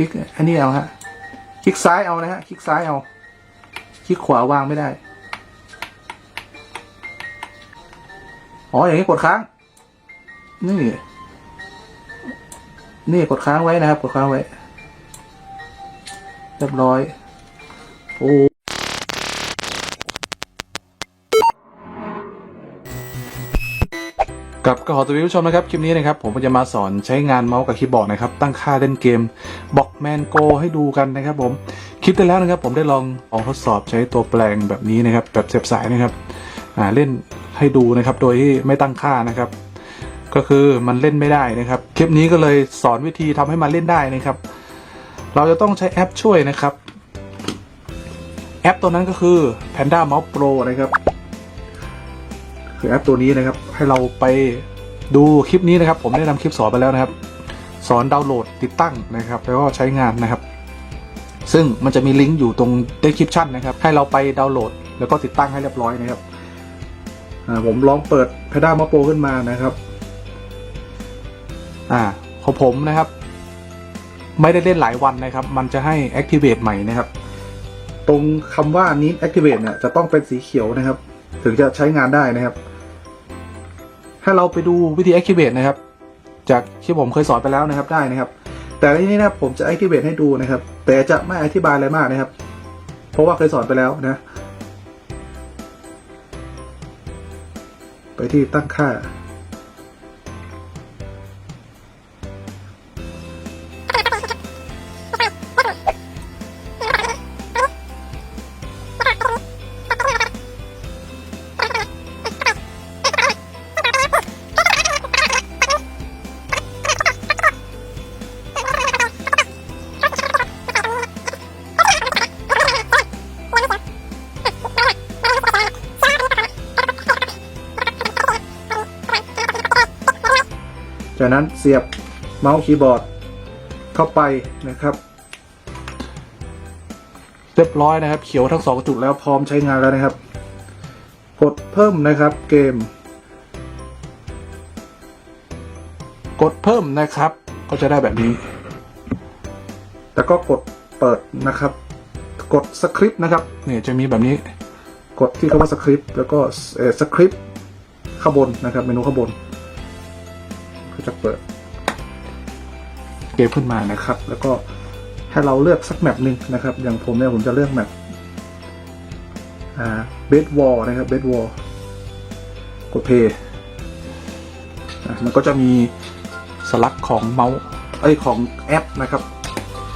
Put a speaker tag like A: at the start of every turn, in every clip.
A: คลิกอันนี้เอาฮะ คลิกซ้ายเอานะฮะ คลิกซ้ายเอา คลิกขวาวางไม่ได้ อ๋อ อย่างนี้กดค้าง นี่ นี่กดค้างไว้นะครับ กดค้างไว้ เรียบร้อย โอ้ กับก็ขอตัวผู้ชมนะครับ คลิปนี้นะครับ ผมจะมาสอนใช้งานเมาส์กับคีย์บอร์ดนะครับ ตั้งค่าเล่นเกมบอกแมนโกให้ดูกันนะครับผม คลิปที่แล้วนะครับ ผมได้ลองลองทดสอบใช้ตัวแปลงแบบนี้นะครับ แบบเสียบสายนะครับอ่าเล่นให้ดูนะครับ โดยที่ไม่ตั้งค่านะครับ ก็คือมันเล่นไม่ได้นะครับ คลิปนี้ก็เลยสอนวิธีทำให้มันเล่นได้นะครับ เราจะต้องใช้แอปช่วยนะครับ แอปตัวนั้นก็คือ Panda Mouse Pro นะครับ คือแอปตัวนี้นะครับ ให้เราไปดูคลิปนี้นะครับ ผมได้นำคลิปสอนไปแล้วนะครับ สอนดาวน์โหลดติดตั้งนะครับ แล้วก็ใช้งานนะครับ ซึ่งมันจะมีลิงก์อยู่ตรง description นะครับ ให้เราไปดาวน์โหลด แล้วก็ติดตั้งให้เรียบร้อยนะครับผมลองเปิด p e d a m o Pro ขึ้นมานะครับ อ่าของผมนะครับ ไม่ได้เล่นหลายวันนะครับ มันจะให้ activate ใหม่นะครับ ตรงคำว่า need activate เนี่ยจะต้องเป็นสีเขียวนะครับ ถึงจะใช้งานได้นะครับ ถ้าเราไปดูวิธี activate นะครับ จากที่ผมเคยสอนไปแล้วนะครับได้นะครับ แต่ทีนี้นะผมจะ activate ให้ดูนะครับ แต่จะไม่อธิบายอะไรมากนะครับ เพราะว่าเคยสอนไปแล้วนะ ไปที่ตั้งค่า จากนั้นเสียบเมาส์คีย์บอร์ดเข้าไปนะครับ เรียบร้อยนะครับ เขียวทั้งสองจุดแล้วพร้อมใช้งานแล้วนะครับ กดเพิ่มนะครับเกม กดเพิ่มนะครับ ก็จะได้แบบนี้ แล้วก็กดเปิดนะครับ กดสคริปต์นะครับเนี่ยจะมีแบบนี้ กดที่คำว่าสคริปต์แล้วก็เอ่อสคริปต์ข้างบนนะครับเมนูข้างบนก็ จะเปิดเกมขึ้นมานะครับ แล้วก็ให้เราเลือกสักแมปหนึ่งนะครับ อย่างผมเนี่ยผมจะเลือกแมปอ่าเบสวอลนะครับเบสวอลกดเพย์มันก็จะมีสลักของเมาส์เอ้ยของแอปนะครับ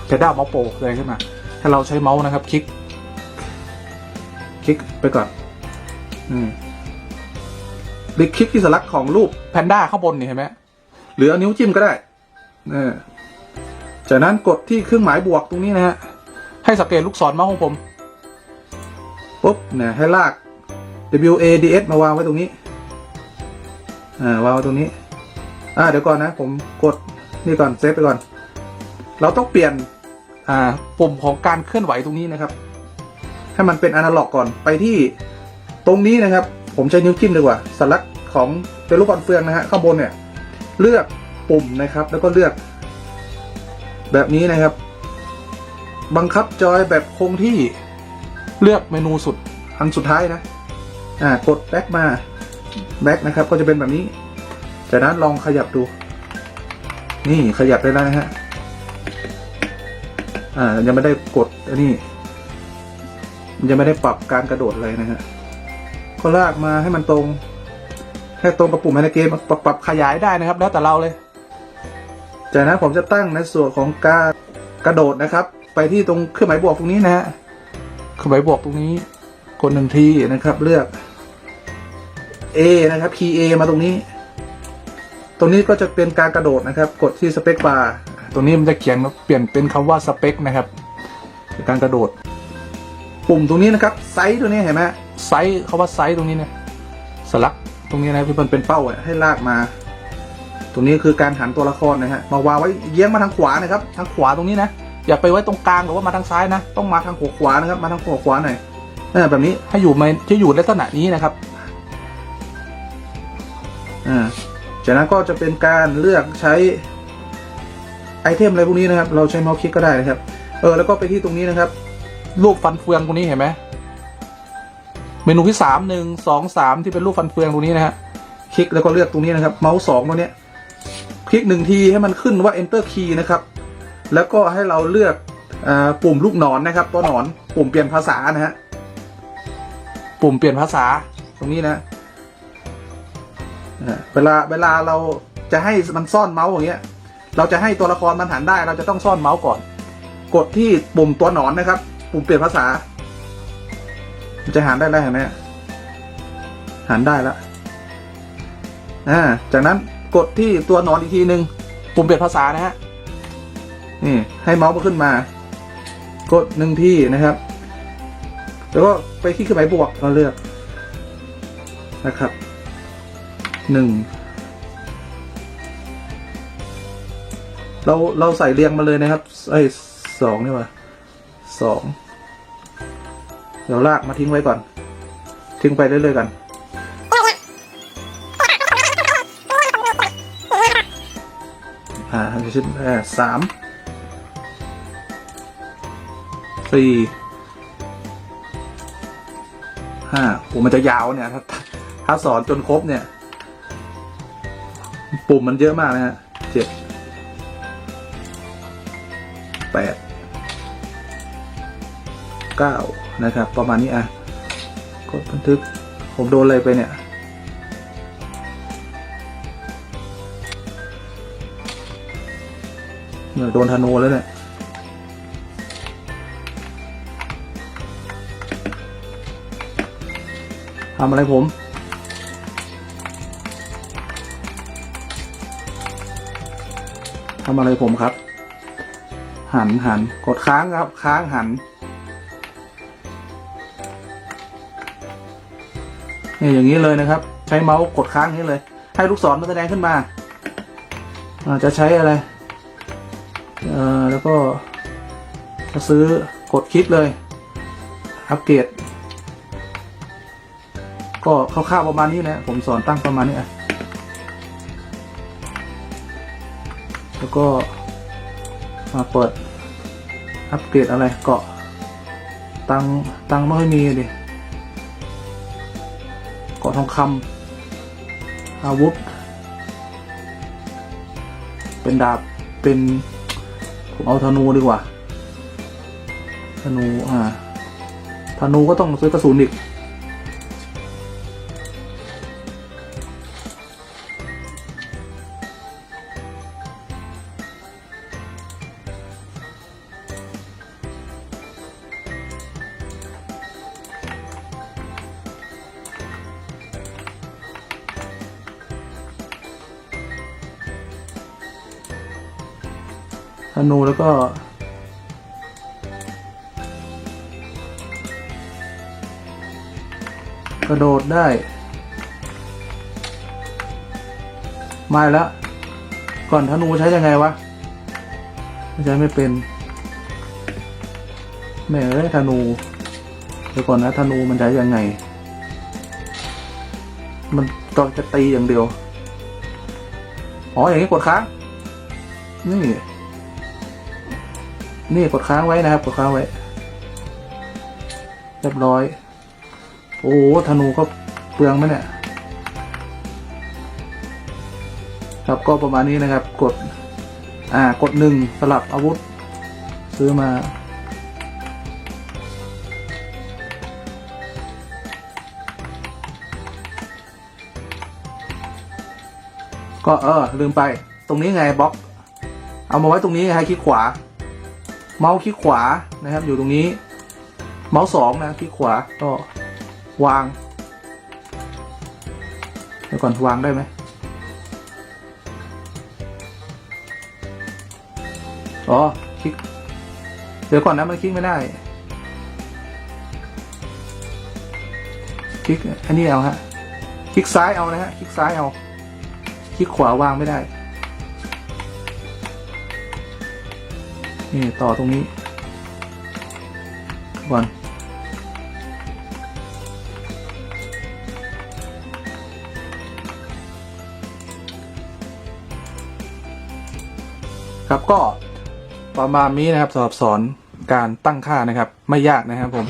A: เพดาเมาส์โปรเลยขึ้นมาให้เราใช้เมาส์นะครับ คลิก คลิกไปก่อนอืมหรือคลิกที่สลักของรูปแพนด้าข้างบนนี่เห็นไหม หรือเอานิ้วจิ้มก็ได้เออจากนั้นกดที่เครื่องหมายบวกตรงนี้นะฮะ ให้สังเกตลูกศรเมาส์ของผม ปุ๊บนี่ให้ลาก W A D S มาวางไว้ตรงนี้ อ่าวางไว้ตรงนี้ อ่าเดี๋ยวก่อนนะ ผมกดนี่ก่อนเซฟไปก่อน เราต้องเปลี่ยน อ่า ปุ่มของการเคลื่อนไหวตรงนี้นะครับ ให้มันเป็นอนาล็อกก่อน ไปที่ตรงนี้นะครับ ผมใช้นิ้วจิ้มดีกว่าสลักของเป็นลูกบอลเฟืองนะฮะข้างบนเนี่ย เลือกปุ่มนะครับ แล้วก็เลือก แบบนี้นะครับ บังคับจอยแบบคงที่เลือกเมนูสุดอันสุดท้ายนะ อ่ากดแบ็กมาแบ็กนะครับ ก็จะเป็นแบบนี้ จากนั้นลองขยับดู นี่ขยับได้แล้วนะฮะอ่ายังไม่ได้กดอันนี้ยังไม่ได้ปรับการกระโดดอะไรนะฮะก็ลากมาให้มันตรง ให้ตรงกับปุ่มในเกมปรับปรับขยายได้นะครับ แล้วแต่เราเลย จากนั้นผมจะตั้งในส่วนของการกระโดดนะครับ ไปที่ตรงเครื่องหมายบวกตรงนี้นะฮะเครื่องหมายบวกตรงนี้กดหนึ่งทีนะครับ เลือก A นะครับ key A มาตรงนี้ ตรงนี้ก็จะเป็นการกระโดดนะครับ กดที่สเปคบาร์ตรงนี้มันจะเขียนเปลี่ยนเป็นคำว่าสเปคนะครับการกระโดด ปุ่มตรงนี้นะครับไซส์ตัวนี้เห็นไหมไซส์คาว่าไซส์ตรงนี้เนี่ยสลัก ตรงนี้นะที่มันเป็นเป้าให้ลากมา ตรงนี้คือการหันตัวละครนะฮะมาวางไว้เยี้ยงมาทางขวานะครับ ทางขวาตรงนี้นะอย่าไปไว้ตรงกลางหรือว่ามาทางซ้ายนะ ต้องมาทางหัวขวานะครับ มาทางหัวขวาหน่อยอแบบนี้ให้อยู่ในจะอยู่ลักษณะนี้นะครับอ่าจากนั้นก็จะเป็นการเลือกใช้ไอเทมอะไรพวกนี้นะครับ เราใช้เมาส์คลิกก็ได้นะครับ เออแล้วก็ไปที่ตรงนี้นะครับรูปฟันเฟืองตรงนี้เห็นไหม เมนูที่สามหนึ่งสองสามที่เป็นรูปฟันเฟืองตรงนี้นะฮะคลิกแล้วก็เลือกตรงนี้นะครับ เมาส์สองตัวเนี้ยคลิกหนึ่งทีให้มันขึ้นว่า enter key นะครับ แล้วก็ให้เราเลือกอปุ่มลูกหนอนนะครับ ตัวหนอนปุ่มเปลี่ยนภาษานะฮะปุ่มเปลี่ยนภาษาตรงนี้นะเวลาเวลาเราจะให้มันซ่อนเมาส์อย่างเงี้ย เราจะให้ตัวละครมันหันได้ เราจะต้องซ่อนเมาส์ก่อน กดที่ปุ่มตัวหนอนนะครับ ปุ่มเปลี่ยนภาษา มันจะหันได้แล้วเห็นไหมหันได้แล้วอ่าจากนั้นกดที่ตัวหนอนอีกทีหนึ่งปุ่มเปลี่ยนภาษานะฮะนี่ให้เมาส์มันขึ้นมา กดหนึ่งที่นะครับ แล้วก็ไปคลิกขึ้นไปบวกเราเลือกนะครับหนึ่งเราเราใส่เรียงมาเลยนะครับไอ้ยสองนี่ว่าสอง เดี๋ยวลากมาทิ้งไว้ก่อน ทิ้งไปเรื่อยๆกันอ่าชิ้นแรกสามสี่ห้าโอ้มันจะยาวเนี่ย ถ้าถ้าสอนจนครบเนี่ย ปุ่มมันเยอะมากนะฮะเจ็ดแปดเก้า นะครับ ประมาณนี้อะกดบันทึกผมโดนอะไรไปเนี่ยเนี่ยโดนธนูแล้วเนี่ยทำอะไรผม ทำอะไรผมครับ หันหันกดค้างครับ ค้างหัน นี่อย่างนี้เลยนะครับ ใช้เมาส์กดค้างนี้เลย ให้ลูกศรมันแสดงขึ้นมาอาจะใช้อะไรเอ่อแล้วก็จะซื้อกดคลิกเลยอัปเกรดก็คร่าวๆประมาณนี้นะผมสอนตั้งประมาณนี้อะแล้วก็มาเปิดอัปเกรดอะไรเกาะตังตังไม่ค่อยมีเกาะ ทองคำอาวุธ เป็นดาบเป็นผมเอาธนูดีกว่า ธนูอ่าธนูก็ต้องซื้อกระสุนอีก นูแล้วก็ กระโดดได้ไม่แล้ว ก่อนธนูใช้ยังไงวะใช้ไม่เป็นแม่เอ้ยธนูเดี๋ยวก่อนนะธนูมันใช้ยังไง มันต้องจะตีอย่างเดียว อ๋ออย่างนี้กดค้างนี่ นี่กดค้างไว้นะครับ กดค้างไว้ เรียบร้อย โอ้โหธนูก็เปลืองไหมเนี่ยครับก็ประมาณนี้นะครับ กด อ่ากดหนึ่งสลับอาวุธ ซื้อมา ก็เออลืมไป ตรงนี้ไงบล็อก เอามาไว้ตรงนี้ไงให้คลิกขวา เมาส์คลิกขวานะครับ อยู่ตรงนี้ เมาส์สองนะคลิกขวาก็วางเดี๋ยวก่อนวางได้ไหมอ๋อคลิก เดี๋ยวก่อนนะมันคลิกไม่ได้ คลิกอันนี้เอาฮะ คลิกซ้ายเอานะฮะ คลิกซ้ายเอา คลิกขวาวางไม่ได้ นี่ต่อตรงนี้ก่อนครับก็ประมาณนี้นะครับสอบสอนการตั้งค่านะครับ ไม่ยากนะครับผม